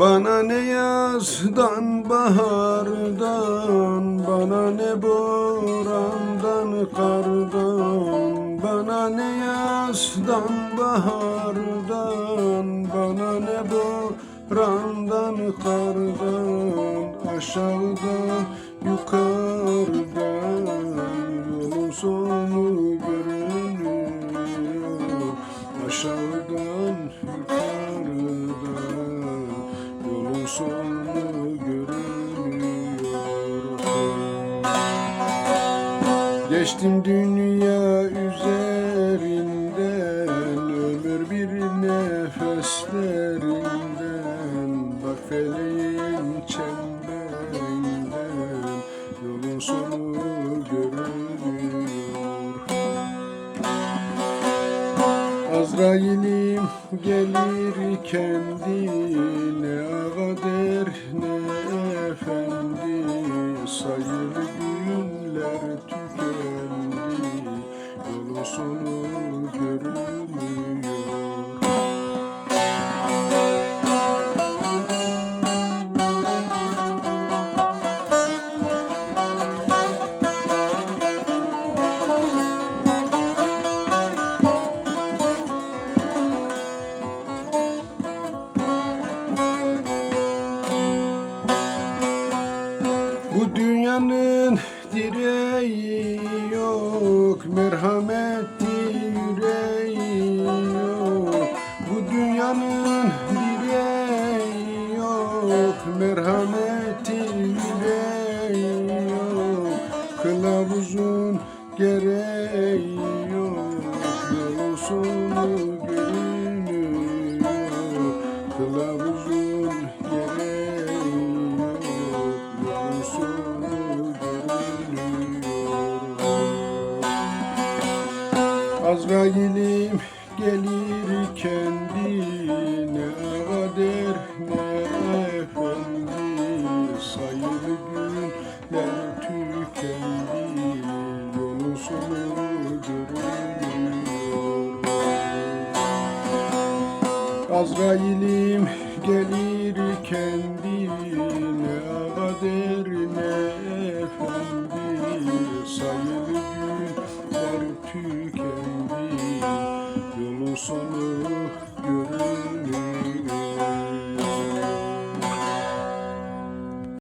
Bana ne yazdan bahardan Bana ne borandan kardan Bana ne yazdan bahardan Bana ne borandan kardan Aşağıda yukarı Geçtim dünya üzerinden Ömür bir nefeslerinden. Bak feleğin çemberinden Yolun sonu görünüyor. Azrail'im gelir kendine Agader ne efendi? Sayılı günler tükendi Yolun sonu direği yok Merhametli yüreği yok. Bu dünyanın direği yok Merhametli yüreği yok. Kılavuzun gereği yok Yolun sonu Azrail'im gelir kendine Kader ne efendi? Sayılı günler tükendi Yolun sonu görünüyor Azrail'im gelir kendine Kaderine sonu görünür